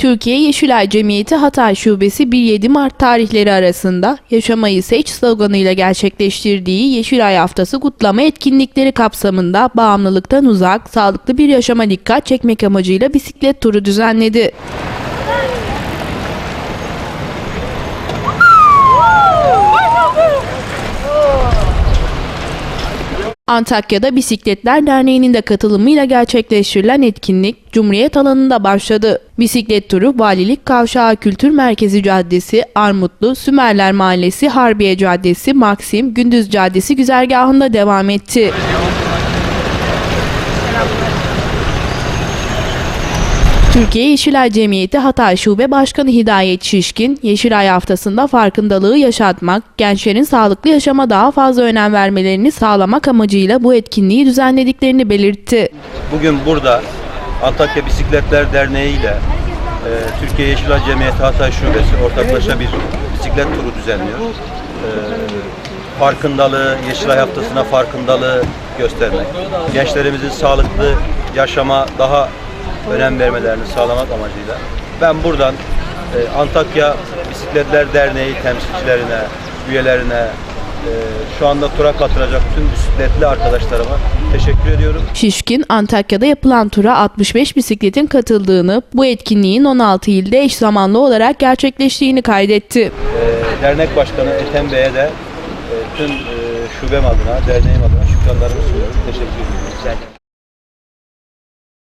Türkiye Yeşilay Cemiyeti Hatay Şubesi 1-7 Mart tarihleri arasında Yaşamayı Seç sloganıyla gerçekleştirdiği Yeşilay Haftası kutlama etkinlikleri kapsamında bağımlılıktan uzak, sağlıklı bir yaşama dikkat çekmek amacıyla bisiklet turu düzenledi. Antakya'da Bisikletler Derneği'nin de katılımıyla gerçekleştirilen etkinlik Cumhuriyet alanında başladı. Bisiklet turu Valilik Kavşağı Kültür Merkezi Caddesi, Armutlu, Sümerler Mahallesi, Harbiye Caddesi, Maksim, Gündüz Caddesi güzergahında devam etti. Türkiye Yeşilay Cemiyeti Hatay Şube Başkanı Hidayet Şişkin, Yeşilay Haftası'nda farkındalığı yaşatmak, gençlerin sağlıklı yaşama daha fazla önem vermelerini sağlamak amacıyla bu etkinliği düzenlediklerini belirtti. Bugün burada Antakya Bisikletler Derneği ile e, Türkiye Yeşilay Cemiyeti Hatay Şubesi ortaklaşa bir bisiklet turu düzenliyor. E, farkındalığı, Yeşilay Haftası'na farkındalığı göstermek, gençlerimizin sağlıklı yaşama daha önem vermelerini sağlamak amacıyla ben buradan e, Antakya Bisikletler Derneği temsilcilerine, üyelerine, e, şu anda tura katılacak tüm bisikletli arkadaşlarıma teşekkür ediyorum. Şişkin, Antakya'da yapılan tura 65 bisikletin katıldığını, bu etkinliğin 16 ilde eş zamanlı olarak gerçekleştiğini kaydetti. Ee, dernek başkanı Ethem Bey'e de e, tüm e, şubem adına, derneğim adına şükranlarımı sunuyorum. Teşekkür ediyorum.